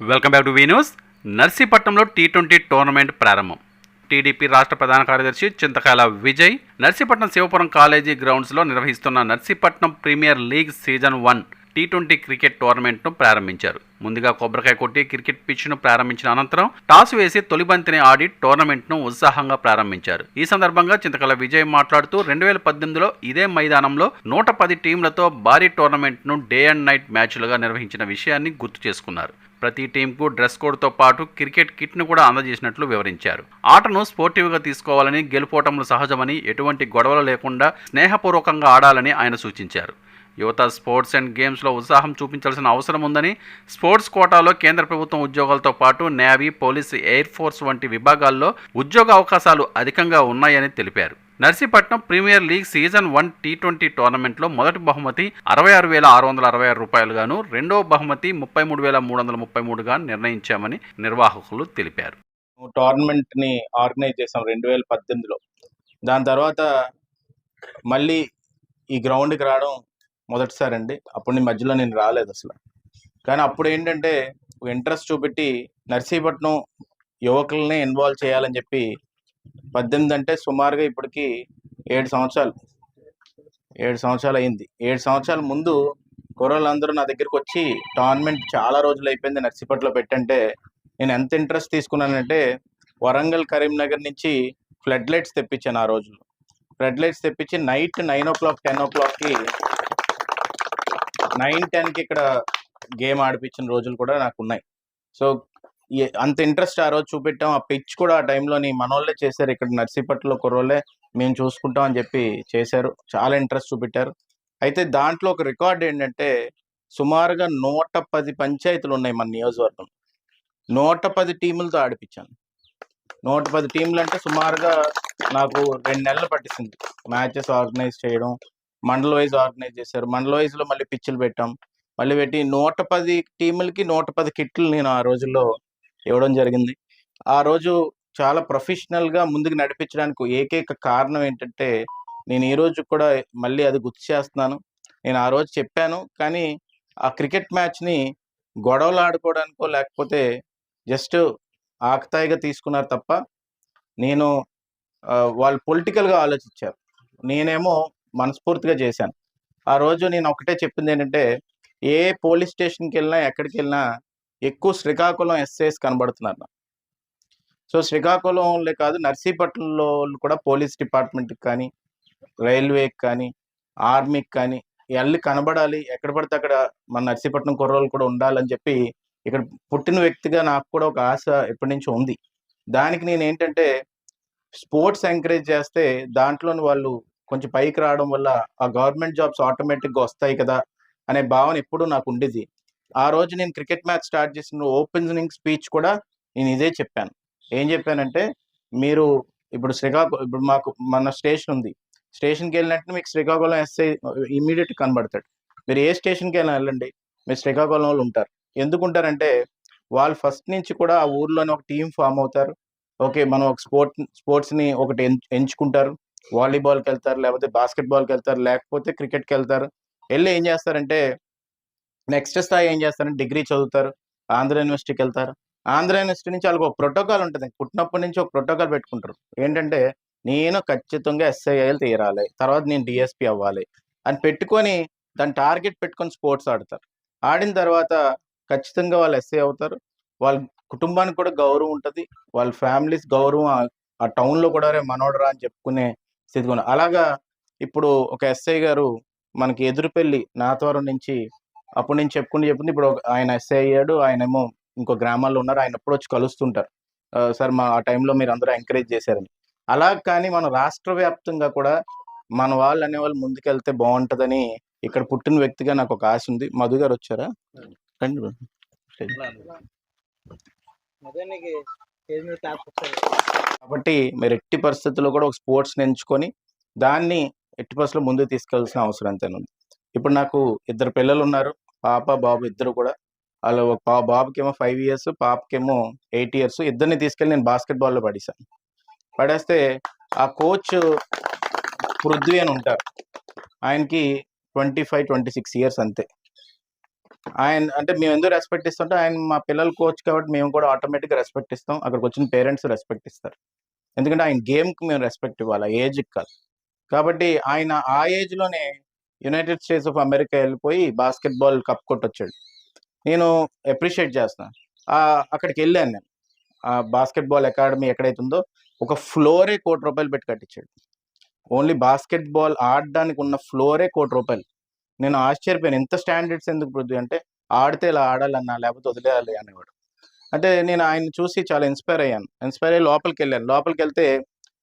Welcome back to V news నర్సీపట్నంలో T twenty tournament ప్రారంభం. TDP రాష్ట్ర ప్రధాన కార్యదర్శి చింతకాల విజయ్ నర్సీపట్నం శివపురం కాలేజీ గ్రౌండ్స్లో నిర్వహిస్తున్న Narsipatnam premier league season one T twenty cricket టోర్నమెంట్ను ప్రారంభించారు. ముందుగా కొబ్బరికాయ కొట్టి క్రికెట్ పిచ్ను ప్రారంభించిన అనంతరం టాస్ వేసి తొలి బంతిని ఆడి టోర్నమెంట్ను ఉత్సాహంగా ప్రారంభించారు. ఈ సందర్భంగా చింతకల విజయ్ మాట్లాడుతూ రెండు వేల పద్దెనిమిదిలో ఇదే మైదానంలో నూట పది టీంలతో భారీ టోర్నమెంట్ను డే అండ్ నైట్ మ్యాచ్లుగా నిర్వహించిన విషయాన్ని గుర్తు చేసుకున్నారు. ప్రతి టీంకు డ్రెస్ కోడ్తో పాటు క్రికెట్ కిట్ను కూడా అందజేసినట్లు వివరించారు. ఆటను స్పోర్టివ్గా తీసుకోవాలని గెలుపోటములు సహజమని ఎటువంటి గొడవలు లేకుండా స్నేహపూర్వకంగా ఆడాలని ఆయన సూచించారు. యువత స్పోర్ట్స్ అండ్ గేమ్స్లో ఉత్సాహం చూపించాల్సిన అవసరం ఉందని స్పోర్ట్స్ కోటాలో కేంద్ర ప్రభుత్వం ఉద్యోగాలతో పాటు నేవీ పోలీస్ ఎయిర్ ఫోర్స్ వంటి విభాగాల్లో ఉద్యోగ అవకాశాలు అధికంగా ఉన్నాయని తెలిపారు. Narsipatnam premier league season one T twenty టోర్నమెంట్లో మొదటి బహుమతి అరవై ఆరు వేల ఆరు వందల అరవై ఆరు రూపాయలుగాను రెండో బహుమతి ముప్పై మూడు వేల మూడు వందల ముప్పై మూడుగా నిర్ణయించామని నిర్వాహకులు తెలిపారు. టోర్నమెంట్ని ఆర్గనైజ్ చేసాం రెండు వేల పద్దెనిమిదిలో. దాని తర్వాత మళ్ళీ ఈ గ్రౌండ్కి రావడం మొదటిసారి అండి అప్పుడు నేను మధ్యలో నేను రాలేదు అసలు. కానీ అప్పుడు ఏంటంటే ఇంట్రెస్ట్ చూపెట్టి నర్సీపట్నం యువకుల్ని ఇన్వాల్వ్ చేయాలని చెప్పి పద్దెనిమిది అంటే సుమారుగా ఇప్పటికి ఏడు సంవత్సరాలు. ఏడు సంవత్సరాలు అయింది. ఏడు సంవత్సరాల ముందు కుర్రోళ్ళందరూ నా దగ్గరికి వచ్చి టోర్నమెంట్ చాలా రోజులు అయిపోయింది నర్సీపట్లో పెట్టంటే నేను ఎంత ఇంట్రెస్ట్ తీసుకున్నానంటే వరంగల్ కరీంనగర్ నుంచి ఫ్లడ్ లైట్స్ తెప్పించాను ఆ రోజుల్లో. ఫ్లడ్ లైట్స్ తెప్పించి night nine o'clock ten ఓ క్లాక్కి నైన్ టెన్కి ఇక్కడ గేమ్ ఆడిపించిన రోజులు కూడా నాకు ఉన్నాయి. సో అంత ఇంట్రెస్ట్ ఆ రోజు చూపెట్టాం. ఆ పిచ్ కూడా ఆ టైంలోని మనోళ్ళే చేశారు. ఇక్కడ నర్సీపట్లో కుర్రోళ్ళే మేము చూసుకుంటాం అని చెప్పి చేశారు. చాలా ఇంట్రెస్ట్ చూపెట్టారు. అయితే దాంట్లో ఒక రికార్డ్ ఏంటంటే సుమారుగా నూట పది పంచాయతీలు ఉన్నాయి మన నియోజకవర్గం నూట పది టీములతో ఆడిపించాను నూట పది టీంలు అంటే సుమారుగా నాకు రెండు నెలలు పట్టించింది మ్యాచెస్ ఆర్గనైజ్ చేయడం మండల వైజ్ ఆర్గనైజ్ చేశారు. మండల వైజ్లో మళ్ళీ పిచ్చులు పెట్టాం. మళ్ళీ పెట్టి నూట పది టీములకి నూట పది కిట్లు నేను ఆ రోజుల్లో ఇవ్వడం జరిగింది. ఆ రోజు చాలా ప్రొఫెషనల్గా ముందుకు నడిపించడానికి ఏకైక కారణం ఏంటంటే నేను ఈ రోజు కూడా మళ్ళీ అది గుర్తు చేస్తున్నాను. నేను ఆ రోజు చెప్పాను కానీ ఆ క్రికెట్ మ్యాచ్ని గొడవలు ఆడుకోవడానికో లేకపోతే జస్ట్ ఆకతాయిగా తీసుకున్నారు తప్ప నేను వాళ్ళు పొలిటికల్గా ఆలోచించారు. నేనేమో మనస్ఫూర్తిగా చేశాను. ఆ రోజు నేను ఒకటే చెప్పింది ఏంటంటే ఏ పోలీస్ స్టేషన్కి వెళ్ళినా ఎక్కడికి వెళ్ళినా ఎక్కువ శ్రీకాకుళం ఎస్ఐస్ కనబడుతున్నారు సో శ్రీకాకుళంలో కాదు నర్సీపట్నంలో కూడా పోలీస్ డిపార్ట్మెంట్కి కానీ రైల్వేకి కానీ ఆర్మీకి కానీ వెళ్ళి కనబడాలి. ఎక్కడ పడితే అక్కడ మన నర్సీపట్నం కుర్రోళ్ళు కూడా ఉండాలని చెప్పి ఇక్కడ పుట్టిన వ్యక్తిగా నాకు కూడా ఒక ఆశ ఎప్పటి నుంచో ఉంది. దానికి నేను ఏంటంటే స్పోర్ట్స్ ఎంకరేజ్ చేస్తే దాంట్లోని వాళ్ళు కొంచెం పైకి రావడం వల్ల ఆ గవర్నమెంట్ జాబ్స్ ఆటోమేటిక్గా వస్తాయి కదా అనే భావన ఎప్పుడూ నాకు ఉండేది. ఆ రోజు నేను క్రికెట్ మ్యాచ్ స్టార్ట్ చేసిన ఓపెనింగ్ స్పీచ్ కూడా నేను ఇదే చెప్పాను. ఏం చెప్పానంటే మీరు ఇప్పుడు శ్రీకాకుళం ఇప్పుడు మాకు మన స్టేషన్ ఉంది. స్టేషన్కి వెళ్ళినట్టు మీకు శ్రీకాకుళం ఎస్ఐ ఇమీడియట్ కనబడతాడు. మీరు ఏ స్టేషన్కి వెళ్ళినా వెళ్ళండి. మీరు శ్రీకాకుళం వాళ్ళు ఉంటారు. ఎందుకు ఉంటారంటే వాళ్ళు ఫస్ట్ నుంచి కూడా ఆ ఊర్లోనే ఒక టీం ఫామ్ అవుతారు. ఓకే మనం ఒక స్పోర్ట్ స్పోర్ట్స్ని ఒకటి ఎంచుకుంటారు. వాలీబాల్కి వెళ్తారు లేకపోతే బాస్కెట్బాల్కి వెళ్తారు లేకపోతే క్రికెట్కి వెళ్తారు వెళ్ళి ఏం చేస్తారంటే నెక్స్ట్ స్థాయి ఏం చేస్తారంటే డిగ్రీ చదువుతారు ఆంధ్ర యూనివర్సిటీకి వెళ్తారు ఆంధ్ర యూనివర్సిటీ నుంచి వాళ్ళకి ఒక ప్రోటోకాల్ ఉంటుంది. పుట్టినప్పటి నుంచి ఒక ప్రోటోకాల్ పెట్టుకుంటారు. ఏంటంటే నేను ఖచ్చితంగా ఎస్ఐఐలు తీరాలి తర్వాత నేను డిఎస్పి అవ్వాలి అని పెట్టుకొని దాని టార్గెట్ పెట్టుకొని స్పోర్ట్స్ ఆడతారు. ఆడిన తర్వాత ఖచ్చితంగా వాళ్ళు ఎస్ఐ అవుతారు. వాళ్ళ కుటుంబానికి కూడా గౌరవం ఉంటుంది. వాళ్ళ ఫ్యామిలీస్ గౌరవం ఆ- టౌన్లో టౌన్లో కూడా రే మనోడరా అని చెప్పుకునే స్థితి కూడా అలాగా ఇప్పుడు ఒక ఎస్ఐ గారు మనకి ఎదురుపల్లి నాతవరం నుంచి అప్పటి నుంచి చెప్పుకుంటూ చెప్పుకుంటూ ఇప్పుడు ఆయన ఎస్ఐ అయ్యాడు. ఆయన ఏమో ఇంకో గ్రామాల్లో ఉన్నారు. ఆయన ఎప్పుడు వచ్చి కలుస్తుంటారు. సార్ మా ఆ టైంలో మీరు అందరూ ఎంకరేజ్ చేశారని. అలా కానీ మన రాష్ట్ర వ్యాప్తంగా కూడా మన వాళ్ళు అనేవాళ్ళు ముందుకెళ్తే బాగుంటదని ఇక్కడ పుట్టిన వ్యక్తిగా నాకు ఒక ఆశ ఉంది. మధు గారు వచ్చారా? రండి కాబట్టి మీరు ఎట్టి పరిస్థితుల్లో కూడా ఒక స్పోర్ట్స్ ఎంచుకొని దాన్ని ఎట్టి పరిస్థితుల్లో ముందుకు తీసుకెళ్ళాల్సిన అవసరం ఎంతైనా ఉంది. ఇప్పుడు నాకు ఇద్దరు పిల్లలు ఉన్నారు. పాప బాబు ఇద్దరు కూడా. వాళ్ళు ఒక పా- బాబుకేమో ఫైవ్ ఇయర్స్ పాపకేమో ఎయిట్ ఇయర్స్ ఇద్దరిని తీసుకెళ్ళి నేను బాస్కెట్బాల్లో పడేశాను. పడేస్తే ఆ కోచ్ పృథ్వీ అని ఉంటారు. ఆయనకి twenty five twenty six years అంతే. ఆయన అంటే మేము ఎందుకు రెస్పెక్ట్ ఇస్తుంటే ఆయన మా పిల్లల కోచ్ కాబట్టి మేము కూడా ఆటోమేటిక్గా రెస్పెక్ట్ ఇస్తాం. అక్కడికి వచ్చిన పేరెంట్స్ రెస్పెక్ట్ ఇస్తారు. ఎందుకంటే ఆయన గేమ్కి మేము రెస్పెక్ట్ ఇవ్వాలి ఏజ్కి కాదు. కాబట్టి ఆయన ఆ ఏజ్లోనే యునైటెడ్ స్టేట్స్ ఆఫ్ అమెరికా వెళ్ళిపోయి బాస్కెట్బాల్ కప్ కొట్టొచ్చాడు. నేను అప్రిషియేట్ చేస్తున్నాను అక్కడికి వెళ్ళాను నేను. ఆ బాస్కెట్బాల్ అకాడమీ ఎక్కడైతే ఉందో ఒక ఫ్లోరే కోటి రూపాయలు పెట్టి కట్టించాడు. ఓన్లీ బాస్కెట్బాల్ ఆడడానికి ఉన్న ఫ్లోరే కోటి రూపాయలు. నేను ఆశ్చర్యపోయాను. ఎంత స్టాండర్డ్స్ ఎందుకు పృథ్వీ అంటే ఆడితే ఇలా ఆడాలన్నా లేకపోతే వదిలేయాలి అనేవాడు. అంటే నేను ఆయన చూసి చాలా ఇన్స్పైర్ అయ్యాను. ఇన్స్పైర్ అయ్యి లోపలికి వెళ్ళాను. లోపలికి వెళ్తే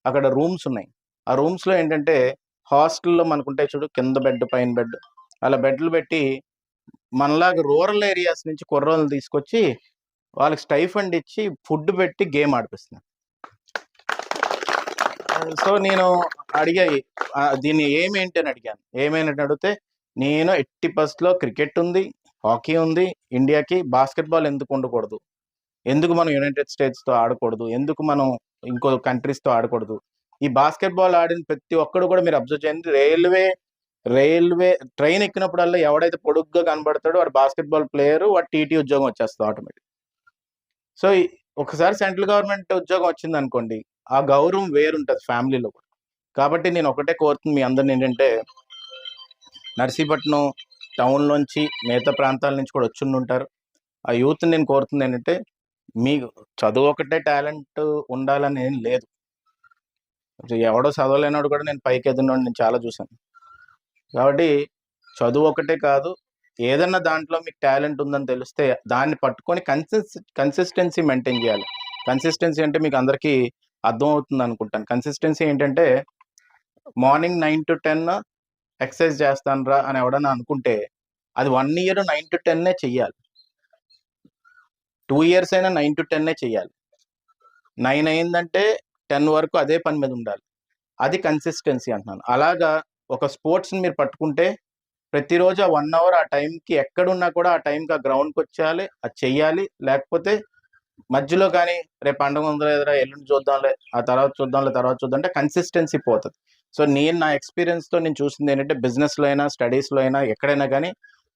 అక్కడ రూమ్స్ ఉన్నాయి. ఆ రూమ్స్లో ఏంటంటే హాస్టల్లో మనకుంటాయి చూడు కింద బెడ్ పైన బెడ్. అలా బెడ్లు పెట్టి మనలాగా రూరల్ ఏరియాస్ నుంచి కుర్రోళ్ళని తీసుకొచ్చి వాళ్ళకి స్టైఫండ్ ఇచ్చి ఫుడ్ పెట్టి గేమ్ ఆడిపిస్తున్నాను సో నేను అడిగాయి దీన్ని ఏమేంటి అని అడిగాను. ఏమేంటి అడిగితే నేను ఎట్టి పస్ట్లో క్రికెట్ ఉంది హాకీ ఉంది ఇండియాకి బాస్కెట్బాల్ ఎందుకు ఉండకూడదు? ఎందుకు మనం యునైటెడ్ స్టేట్స్తో ఆడకూడదు? ఎందుకు మనం ఇంకో కంట్రీస్తో ఆడకూడదు? ఈ బాస్కెట్బాల్ ఆడిన ప్రతి ఒక్కడు కూడా మీరు అబ్జర్వ్ చేయండి రైల్వే రైల్వే ట్రైన్ ఎక్కినప్పుడల్లా ఎవడైతే పొడుగ్గా కనబడతాడో వాడు బాస్కెట్బాల్ ప్లేయరు ప్లేయర్ వాడు టీటీ ఉద్యోగం వచ్చేస్తుంది ఆటోమేటిక్. సో ఒకసారి సెంట్రల్ గవర్నమెంట్ ఉద్యోగం వచ్చింది అనుకోండి ఆ గౌరవం వేరుంటుంది ఫ్యామిలీలో కూడా. కాబట్టి నేను ఒకటే కోరుతుంది మీ అందరిని ఏంటంటే నర్సీపట్నం టౌన్లోంచి మిగతా ప్రాంతాల నుంచి కూడా వచ్చి ఉంటారు ఆ యూత్ నేను కోరుతుంది ఏంటంటే మీకు చదువు ఒకటే టాలెంట్ ఉండాలని ఏం లేదు. ఎవడో చదవలేనాడు కూడా నేను పైకి ఎదిగినాడు నేను చాలా చూశాను. కాబట్టి చదువు ఒకటే కాదు ఏదన్నా దాంట్లో మీకు టాలెంట్ ఉందని తెలిస్తే దాన్ని పట్టుకొని కన్సిస్ కన్సిస్టెన్సీ మెయింటైన్ చేయాలి. కన్సిస్టెన్సీ అంటే మీకు అందరికీ అర్థం అవుతుంది అనుకుంటాను. కన్సిస్టెన్సీ ఏంటంటే morning nine to ten exercise చేస్తాను రా అని ఎవడన్నా అనుకుంటే అది వన్ ఇయర్ నైన్ టు టెన్నే చెయ్యాలి. టూ ఇయర్స్ అయినా నైన్ టు టెన్నే చెయ్యాలి. నైన్ అయిందంటే టెన్ వరకు అదే పని మీద ఉండాలి. అది కన్సిస్టెన్సీ అంటున్నాను. అలాగా ఒక స్పోర్ట్స్ని మీరు పట్టుకుంటే ప్రతిరోజు ఆ వన్ అవర్ ఆ టైంకి ఎక్కడున్నా కూడా ఆ టైంకి ఆ గ్రౌండ్కి వచ్చేయాలి అది చెయ్యాలి. లేకపోతే మధ్యలో కానీ రేపు పండుగ ఉందో ఎల్లుండి చూద్దాంలే ఆ తర్వాత చూద్దాంలే తర్వాత చూద్దాం అంటే కన్సిస్టెన్సీ పోతుంది. సో నేను నా ఎక్స్పీరియన్స్తో నేను చూసింది ఏంటంటే బిజినెస్లో అయినా స్టడీస్లో అయినా ఎక్కడైనా కానీ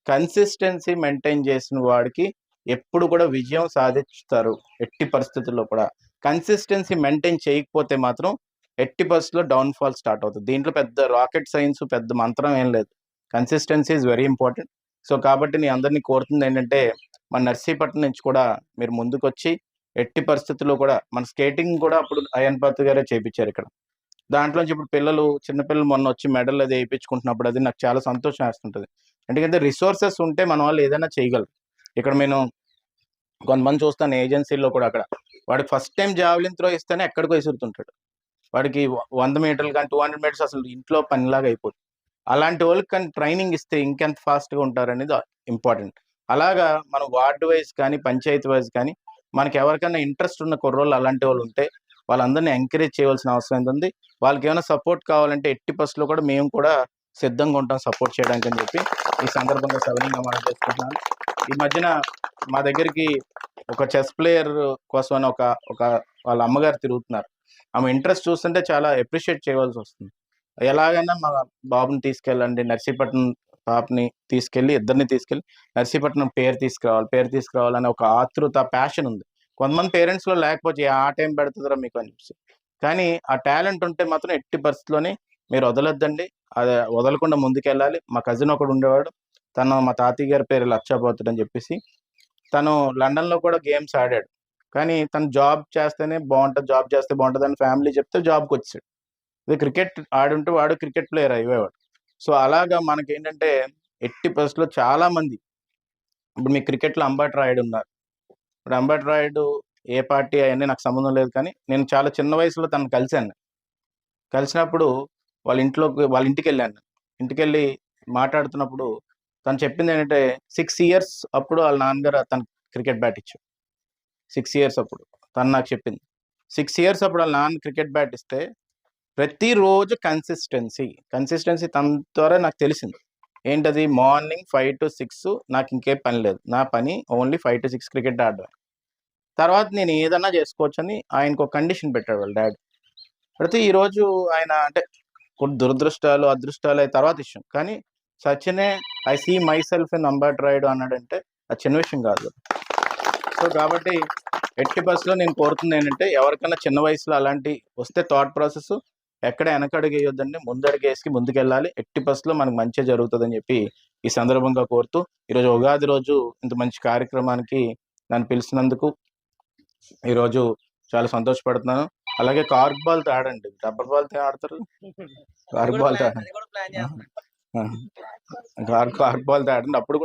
కన్సిస్టెన్సీ మెయింటైన్ చేసిన వాడికి ఎప్పుడు కూడా విజయం సాధిస్తారు ఎట్టి పరిస్థితుల్లో కూడా. కన్సిస్టెన్సీ మెయింటైన్ చేయకపోతే మాత్రం ఎట్టి పరిస్థితుల్లో డౌన్ఫాల్ స్టార్ట్ అవుతుంది. దీంట్లో పెద్ద రాకెట్ సైన్స్ పెద్ద మంత్రం ఏం లేదు. Consistency is very important so కాబట్టి నేను అందరినీ కోరుతుంది ఏంటంటే మన నర్సీపట్నం నుంచి కూడా మీరు ముందుకొచ్చి ఎట్టి పరిస్థితుల్లో కూడా మన స్కేటింగ్ కూడా అప్పుడు అయన్ పాత్ గారే చేయించారు ఇక్కడ. దాంట్లోంచి ఇప్పుడు పిల్లలు చిన్నపిల్లలు మొన్న వచ్చి మెడల్ అది వేయించుకుంటున్నప్పుడు అది నాకు చాలా సంతోషం వేస్తుంటుంది. ఎందుకంటే రిసోర్సెస్ ఉంటే మన వాళ్ళు ఏదైనా చేయగలరు. ఇక్కడ నేను కొంతమంది చూస్తాను ఏజెన్సీలో కూడా అక్కడ. వాడికి ఫస్ట్ టైం జావెలిన్ త్రో ఇస్తేనే ఎక్కడికో విసురుతుంటాడు. వాడికి వ- వంద మీటర్లు కానీ టూ హండ్రెడ్ మీటర్స్ అసలు ఇంట్లో పనిలాగా అయిపోతుంది అలాంటి వాళ్ళకి కానీ ట్రైనింగ్ ఇస్తే ఇంకెంత ఫాస్ట్గా ఉంటారు అనేది ఇంపార్టెంట్. అలాగా మనం వార్డు వైజ్ కానీ పంచాయతీ వైజ్ కానీ మనకి ఎవరికైనా ఇంట్రెస్ట్ ఉన్న కుర్రోళ్ళు అలాంటి వాళ్ళు ఉంటే వాళ్ళందరినీ ఎంకరేజ్ చేయవలసిన అవసరం ఎంత ఉంది వాళ్ళకి ఏమైనా సపోర్ట్ కావాలంటే ఎట్టి లో కూడా మేము కూడా సిద్ధంగా ఉంటాం సపోర్ట్ చేయడానికి అని చెప్పి. ఈ సందర్భంగా సవరంగా మనం చేసుకుంటున్నాను ఈ మధ్యన మా దగ్గరికి ఒక చెస్ ప్లేయర్ కోసం అని ఒక ఒక వాళ్ళ అమ్మగారు తిరుగుతున్నారు. ఆమె ఇంట్రెస్ట్ చూస్తుంటే చాలా అప్రిషియేట్ చేయవలసి వస్తుంది. ఎలాగైనా మా బాబుని తీసుకెళ్ళండి నర్సీపట్నం పాపని తీసుకెళ్ళి ఇద్దరిని తీసుకెళ్ళి నర్సీపట్నం పేరు తీసుకురావాలి పేరు తీసుకురావాలనే ఒక ఆతృత ప్యాషన్ ఉంది. కొంతమంది పేరెంట్స్లో లేకపోతే ఆ టైం పెడుతుందిరా మీకు అని చెప్పి కానీ ఆ టాలెంట్ ఉంటే మాత్రం ఎట్టి పరిస్థితుల్లోనే మీరు వదలొద్దండి. అది వదలకుండా ముందుకెళ్ళాలి. మా కజిన్ ఒకడు ఉండేవాడు. తను మా తాతయ్య గారి పేరు లక్షపోతుడు అని చెప్పేసి. తను లండన్లో కూడా గేమ్స్ ఆడాడు. కానీ తను జాబ్ చేస్తేనే బాగుంటుంది జాబ్ చేస్తే బాగుంటుంది అని ఫ్యామిలీ చెప్తే జాబ్కి వచ్చాడు. ఇది క్రికెట్ ఆడుంటే వాడు క్రికెట్ ప్లేయర్ అయ్యేవాడు. సో అలాగా మనకి ఏంటంటే ఎట్టి పరిస్థితుల్లో చాలామంది ఇప్పుడు మీ క్రికెట్లో అంబట్ రాయుడు ఉన్నారు ఇప్పుడు అంబట్ రాయుడు ఏ పార్టీ అవన్నీ నాకు సంబంధం లేదు కానీ నేను చాలా చిన్న వయసులో తను కలిశాను. కలిసినప్పుడు వాళ్ళ ఇంట్లోకి వాళ్ళ ఇంటికి వెళ్ళాను. ఇంటికి వెళ్ళి మాట్లాడుతున్నప్పుడు తను చెప్పింది ఏంటంటే సిక్స్ ఇయర్స్ అప్పుడు వాళ్ళ నాన్నగారు తను క్రికెట్ బ్యాట్ ఇచ్చాడు సిక్స్ ఇయర్స్ అప్పుడు. తను నాకు చెప్పింది. సిక్స్ ఇయర్స్ అప్పుడు వాళ్ళ నాన్న క్రికెట్ బ్యాట్ ఇస్తే ప్రతిరోజు కన్సిస్టెన్సీ కన్సిస్టెన్సీ తన ద్వారా నాకు తెలిసింది. ఏంటది? మార్నింగ్ ఫైవ్ టు సిక్స్ నాకు ఇంకే పని లేదు. నా పని only five to six cricket ఆడడం. తర్వాత నేను ఏదన్నా చేసుకోవచ్చు అని ఆయనకు ఒక కండిషన్ పెట్టాడు వాళ్ళ డాడీ. పెడితే ఈరోజు ఆయన అంటే కొన్ని దురదృష్టాలు అదృష్టాలు అయి తర్వాత ఇష్టం కానీ సచినే I see myself in అంబట్ రైడ్ అన్నాడంటే అది చిన్న విషయం కాదు సో కాబట్టి ఎట్టి బస్సులో నేను కోరుతుంది ఏంటంటే ఎవరికైనా చిన్న వయసులో అలాంటి వస్తే థాట్ ప్రాసెస్ ఎక్కడ వెనకడుగు వేయొద్దండి ముందడుగు వేసి ముందుకెళ్ళాలి. ఎట్టి బస్సులో మనకు మంచిగా జరుగుతుందని చెప్పి ఈ సందర్భంగా కోరుతూ ఈరోజు ఉగాది రోజు ఇంత మంచి కార్యక్రమానికి నన్ను పిలిచినందుకు ఈరోజు చాలా సంతోషపడుతున్నాను. అలాగే కార్క్ బాల్ ఆడండి. రబ్బర్ బాల్ ఆడతారు. Cork ball cork cork ball ఆడండి. అప్పుడు